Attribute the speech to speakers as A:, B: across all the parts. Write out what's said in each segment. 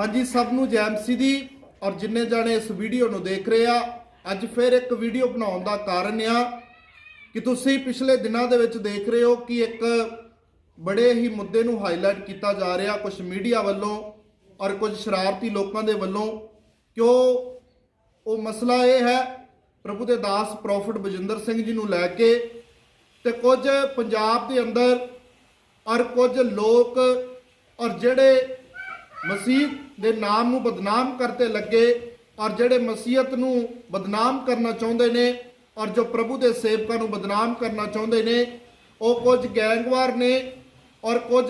A: ਹਾਂਜੀ, ਸਭ ਨੂੰ ਜੈਮਸੀ ਦੀ ਔਰ ਜਿੰਨੇ ਜਾਣੇ ਇਸ ਵੀਡੀਓ ਨੂੰ ਦੇਖ ਰਹੇ ਆ, ਅੱਜ ਫਿਰ ਇੱਕ ਵੀਡੀਓ ਬਣਾਉਣ ਦਾ ਕਾਰਨ ਆ ਕਿ ਤੁਸੀਂ ਪਿਛਲੇ ਦਿਨਾਂ ਦੇ ਵਿੱਚ ਦੇਖ ਰਹੇ ਹੋ ਕਿ ਇੱਕ ਬੜੇ ਹੀ ਮੁੱਦੇ ਨੂੰ ਹਾਈਲਾਈਟ ਕੀਤਾ ਜਾ ਰਿਹਾ ਕੁਝ ਮੀਡੀਆ ਵੱਲੋਂ ਔਰ ਕੁਝ ਸ਼ਰਾਰਤੀ ਲੋਕਾਂ ਦੇ ਵੱਲੋਂ ਕਿਉਂ ਉਹ ਮਸਲਾ ਇਹ ਹੈ, ਪ੍ਰਭੂ ਦੇ ਦਾਸ ਪ੍ਰੋਫਟ ਬਜਿੰਦਰ ਸਿੰਘ ਜੀ ਨੂੰ ਲੈ ਕੇ ਤੇ ਕੁਝ ਪੰਜਾਬ ਦੇ ਅੰਦਰ ਔਰ ਕੁਝ ਲੋਕ ਔਰ ਜਿਹੜੇ ਮਸੀਹ ਦੇ ਨਾਮ ਨੂੰ ਬਦਨਾਮ ਕਰਤੇ ਲੱਗੇ, ਔਰ ਜਿਹੜੇ ਮਸੀਹਤ ਨੂੰ ਬਦਨਾਮ ਕਰਨਾ ਚਾਹੁੰਦੇ ਨੇ, ਔਰ ਜੋ ਪ੍ਰਭੂ ਦੇ ਸੇਵਕਾਂ ਨੂੰ ਬਦਨਾਮ ਕਰਨਾ ਚਾਹੁੰਦੇ ਨੇ, ਉਹ ਕੁਝ ਗੈਂਗਵਾਰ ਨੇ, ਔਰ ਕੁਝ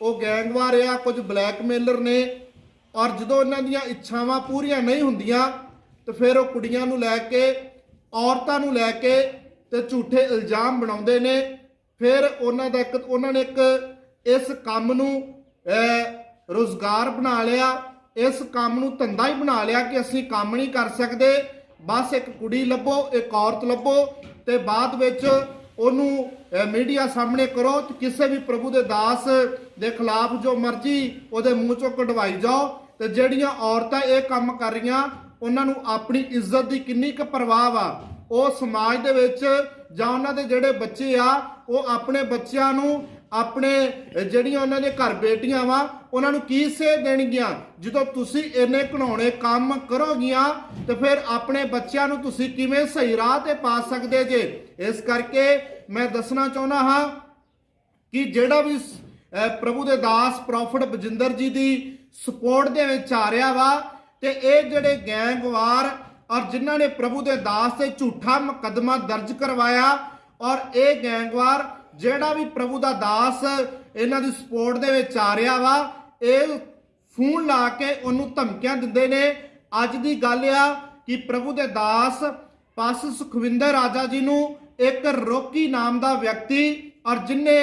A: ਉਹ ਗੈਂਗਵਾਰ ਆ, ਕੁਝ ਬਲੈਕਮੇਲਰ ਨੇ, ਔਰ ਜਦੋਂ ਇਹਨਾਂ ਦੀਆਂ ਇੱਛਾਵਾਂ ਪੂਰੀਆਂ ਨਹੀਂ ਹੁੰਦੀਆਂ, ਤੇ ਫਿਰ ਉਹ ਕੁੜੀਆਂ ਨੂੰ ਲੈ ਕੇ, ਔਰਤਾਂ ਨੂੰ ਲੈ ਕੇ ਤੇ ਝੂਠੇ ਇਲਜ਼ਾਮ ਬਣਾਉਂਦੇ ਨੇ। ਫਿਰ ਉਹਨਾਂ ਦਾ ਇੱਕ ਉਹਨਾਂ ਨੇ ਇੱਕ ਇਸ ਕੰਮ ਨੂੰ ਰੁਜ਼ਗਾਰ ਬਣਾ ਲਿਆ, ਇਸ ਕੰਮ ਨੂੰ ਧੰਦਾ ਹੀ ਬਣਾ ਲਿਆ ਕਿ ਅਸੀਂ ਕੰਮ ਨਹੀਂ ਕਰ ਸਕਦੇ। ਬਸ ਇੱਕ ਕੁੜੀ ਲੱਭੋ, ਇੱਕ ਔਰਤ ਲੱਭੋ ਤੇ ਬਾਅਦ ਵਿੱਚ ਉਹਨੂੰ ਮੀਡੀਆ ਸਾਹਮਣੇ ਕਰੋ ਤੇ ਕਿਸੇ ਵੀ ਪ੍ਰਭੂ ਦੇ ਦਾਸ ਦੇ ਖਿਲਾਫ ਜੋ ਮਰਜ਼ੀ ਉਹਦੇ ਮੂੰਹ ਚੋਂ ਕਢਵਾਈ ਜਾਓ ਤੇ ਜਿਹੜੀਆਂ ਔਰਤਾਂ ਇਹ ਕੰਮ ਕਰ ਰਹੀਆਂ, ਉਹਨਾਂ ਨੂੰ ਆਪਣੀ ਇੱਜ਼ਤ ਦੀ ਕਿੰਨੀ ਕੁ ਪਰਵਾਹ ਆ ਉਹ ਸਮਾਜ ਦੇ ਵਿੱਚ ਜਾਂ ਉਹਨਾਂ ਦੇ ਜਿਹੜੇ ਬੱਚੇ ਆ, ਉਹ ਆਪਣੇ ਬੱਚਿਆਂ ਨੂੰ ਆਪਣੇ ਜਿਹੜੀਆਂ ਉਹਨਾਂ ਦੇ ਘਰ ਬੇਟੀਆਂ ਵਾ ਉਹਨਾਂ ਨੂੰ ਕੀ ਸੇ ਦੇਣਗੀਆਂ? ਜਦੋਂ ਤੁਸੀਂ ਇੰਨੇ ਘਣਾਉਣੇ ਕੰਮ ਕਰੋਗੀਆਂ, ਤੇ ਫਿਰ ਆਪਣੇ ਬੱਚਿਆਂ ਨੂੰ ਤੁਸੀਂ ਕਿਵੇਂ ਸਹੀ ਰਾਹ ਤੇ ਪਾ ਸਕਦੇ ਜੇ? ਇਸ ਕਰਕੇ ਮੈਂ ਦੱਸਣਾ ਚਾਹੁੰਦਾ ਹਾਂ ਕਿ ਜਿਹੜਾ ਵੀ ਪ੍ਰਭੂ ਦੇ ਦਾਸ ਪ੍ਰੋਫਟ ਬਜਿੰਦਰ ਜੀ ਦੀ ਸਪੋਰਟ ਦੇ ਵਿੱਚ ਆ ਰਿਹਾ ਵਾ, ਤੇ ਇਹ ਜਿਹੜੇ ਗੈਂਗਵਾਰ ਔਰ ਜਿਨ੍ਹਾਂ ਨੇ ਪ੍ਰਭੂ ਦੇ ਦਾਸ ਤੇ ਝੂਠਾ ਮੁਕੱਦਮਾ ਦਰਜ ਕਰਵਾਇਆ, ਔਰ ਇਹ ਗੈਂਗਵਾਰ ਜਿਹੜਾ ਵੀ ਪ੍ਰਭੂ ਦਾ ਦਾਸ ਇਹਨਾਂ ਦੀ ਸਪੋਰਟ ਦੇ ਵਿੱਚ ਆ ਰਿਹਾ ਵਾ ਇਹ ਫੋਨ ਲਾ ਕੇ ਉਹਨੂੰ ਧਮਕੀਆਂ ਦਿੰਦੇ ਨੇ। ਅੱਜ ਦੀ ਗੱਲ ਆ ਕਿ ਪ੍ਰਭੂ ਦੇ ਦਾਸ ਪਾਸ ਸੁਖਵਿੰਦਰ ਰਾਜਾ ਜੀ ਨੂੰ ਇੱਕ ਰੋਕੀ ਨਾਮ ਦਾ ਵਿਅਕਤੀ ਔਰ ਜਿਨੇ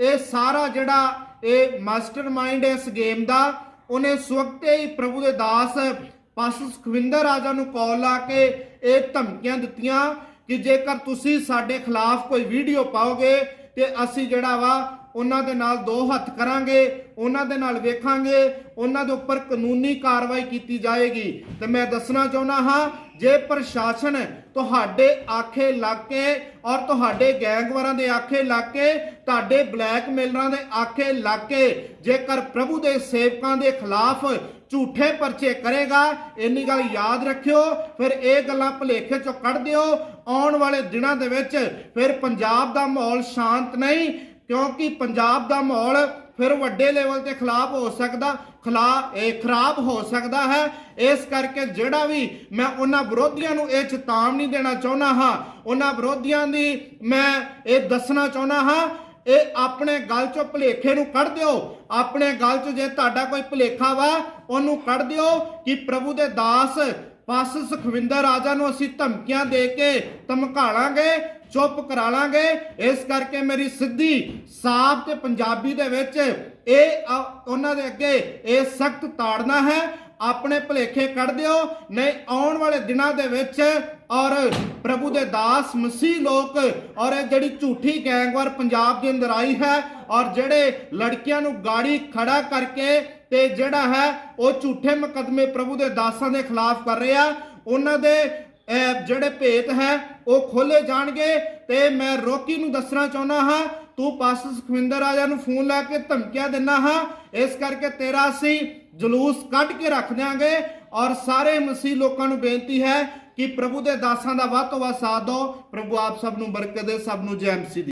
A: ਇਹ ਸਾਰਾ ਜਿਹੜਾ ਇਹ ਮਾਸਟਰਮਾਈਂਡ ਇਸ ਗੇਮ ਦਾ, ਉਹਨੇ ਸਵਖਤੇ ਹੀ ਪ੍ਰਭੂ ਦੇ ਦਾਸ ਪਾਸ ਸੁਖਵਿੰਦਰ ਰਾਜਾ ਨੂੰ ਕਾਲ ਲਾ ਕੇ ਇਹ ਧਮਕੀਆਂ ਦਿੱਤੀਆਂ ਕਿ ਜੇਕਰ ਤੁਸੀਂ ਸਾਡੇ ਖਿਲਾਫ ਕੋਈ ਵੀਡੀਓ ਪਾਓਗੇ ਤੇ ਅਸੀਂ ਜਿਹੜਾ ਵਾ, ਉਹਨਾਂ ਦੇ ਨਾਲ ਦੋ ਹੱਥ ਕਰਾਂਗੇ, ਉਹਨਾਂ ਦੇ ਨਾਲ ਵੇਖਾਂਗੇ, ਉਹਨਾਂ ਦੇ ਉੱਪਰ ਕਾਨੂੰਨੀ ਕਾਰਵਾਈ ਕੀਤੀ ਜਾਏਗੀ। ਤੇ ਮੈਂ ਦੱਸਣਾ ਚਾਹੁੰਦਾ ਹਾਂ ਜੇ ਪ੍ਰਸ਼ਾਸਨ ਤੁਹਾਡੇ ਆਖੇ ਲੱਗ ਕੇ ਔਰ ਤੁਹਾਡੇ ਗੈਂਗਵਾਰਾਂ ਦੇ ਆਖੇ ਲੱਗ ਕੇ ਤੁਹਾਡੇ ਬਲੈਕਮੇਲਰਾਂ ਦੇ ਆਖੇ ਲੱਗ ਕੇ ਜੇਕਰ ਪ੍ਰਭੂ ਦੇ ਸੇਵਕਾਂ ਦੇ ਖਿਲਾਫ ਝੂਠੇ ਪਰਚੇ ਕਰੇਗਾ, ਇੰਨੀ ਗੱਲ ਯਾਦ ਰੱਖਿਓ, ਫਿਰ ਇਹ ਗੱਲਾਂ ਭੁਲੇਖੇ ਚੋਂ ਕੱਢ ਦਿਓ। ਆਉਣ ਵਾਲੇ ਦਿਨਾਂ ਦੇ ਵਿੱਚ ਫਿਰ ਪੰਜਾਬ ਦਾ ਮਾਹੌਲ ਸ਼ਾਂਤ ਨਹੀਂ, ਕਿਉਂਕਿ ਪੰਜਾਬ ਦਾ ਮਾਹੌਲ ਫਿਰ ਵੱਡੇ ਲੈਵਲ ਤੇ ਖਿਲਾਫ ਹੋ ਸਕਦਾ ਖਿਲਾ ਇਹ ਖਰਾਬ ਹੋ ਸਕਦਾ ਹੈ। ਇਸ ਕਰਕੇ ਜਿਹੜਾ ਵੀ ਮੈਂ ਉਹਨਾਂ ਵਿਰੋਧੀਆਂ ਨੂੰ ਇਹ ਚੇਤਾਵਨੀ ਦੇਣਾ ਚਾਹੁੰਦਾ ਹਾਂ, ਉਹਨਾਂ ਵਿਰੋਧੀਆਂ ਦੀ ਮੈਂ ਇਹ ਦੱਸਣਾ ਚਾਹੁੰਦਾ ਹਾਂ, ਇਹ ਆਪਣੇ ਗੱਲ ਚੋਂ ਭੁਲੇਖੇ ਨੂੰ ਕੱਢ ਦਿਓ। ਆਪਣੇ ਗੱਲ 'ਚ ਜੇ ਤੁਹਾਡਾ ਕੋਈ ਭੁਲੇਖਾ ਵਾ, ਉਹਨੂੰ ਕੱਢ ਦਿਓ ਕਿ ਪ੍ਰਭੂ ਦੇ ਦਾਸ ਪਾਸ ਸੁਖਵਿੰਦਰ ਰਾਜਾ ਨੂੰ ਅਸੀਂ ਧਮਕੀਆਂ ਦੇ ਕੇ ਧਮਕਾਲਾਂਗੇ ਚੁੱਪ ਕਰਾ ਲਾਂਗੇ। ਇਸ ਕਰਕੇ ਮੇਰੀ ਸਿੱਧੀ ਸਾਫ਼ ਤੇ ਪੰਜਾਬੀ ਦੇ ਵਿੱਚ ਇਹ ਉਹਨਾਂ ਦੇ ਅੱਗੇ ਇਹ ਸਖਤ ਤਾੜਨਾ ਹੈ। ਆਪਣੇ ਭੁਲੇਖੇ ਕੱਢ ਦਿਓ। ਨਹੀਂ, ਆਉਣ ਵਾਲੇ ਦਿਨਾਂ ਦੇ ਵਿੱਚ ਔਰ ਪ੍ਰਭੂ ਦੇ ਦਾਸ ਮਸੀਹ ਲੋਕ ਔਰ ਇਹ ਜਿਹੜੀ ਝੂਠੀ ਗੈਂਗਵਾਰ ਪੰਜਾਬ ਦੇ ਅੰਦਰ ਆਈ ਹੈ ਔਰ ਜਿਹੜੇ ਲੜਕੀਆਂ ਨੂੰ ਗਾੜੀ ਖੜਾ ਕਰਕੇ ਤੇ ਜਿਹੜਾ ਹੈ ਉਹ ਝੂਠੇ ਮੁਕੱਦਮੇ ਪ੍ਰਭੂ ਦੇ ਦਾਸਾਂ ਦੇ ਖਿਲਾਫ ਕਰ ਰਿਹਾ, ਉਹਨਾਂ ਦੇ ਜਿਹੜੇ ਭੇਤ ਹੈ, ਉਹ ਖੋਲੇ ਜਾਣਗੇ ਤੇ ਮੈਂ ਰੋਕੀ ਨੂੰ ਦੱਸਣਾ ਚਾਹੁੰਦਾ ਹਾਂ। ਤੂੰ ਪਾਸ ਸੁਖਵਿੰਦਰ ਰਾਜਾ ਨੂੰ ਫੋਨ ਲਾ ਕੇ ਧਮਕੀਆਂ ਦਿੰਨਾ ਹਾਂ। ਇਸ ਕਰਕੇ ਤੇਰਾ ਅਸੀਂ ਜਲੂਸ ਕੱਢ ਕੇ ਰੱਖ ਦਿਆਂਗੇ। ਔਰ ਸਾਰੇ ਮਸੀਹ ਲੋਕਾਂ ਨੂੰ ਬੇਨਤੀ ਹੈ ਕਿ ਪ੍ਰਭੂ ਦੇ ਦਾਸਾਂ ਦਾ ਵੱਧ ਤੋਂ ਵੱਧ ਸਾਥ ਦਿਓ। ਪ੍ਰਭੂ ਆਪ ਸਭ ਨੂੰ ਬਰਕਤ ਦੇ, ਸਭ ਨੂੰ ਜੈ ਮਸੀਹ ਦੀ।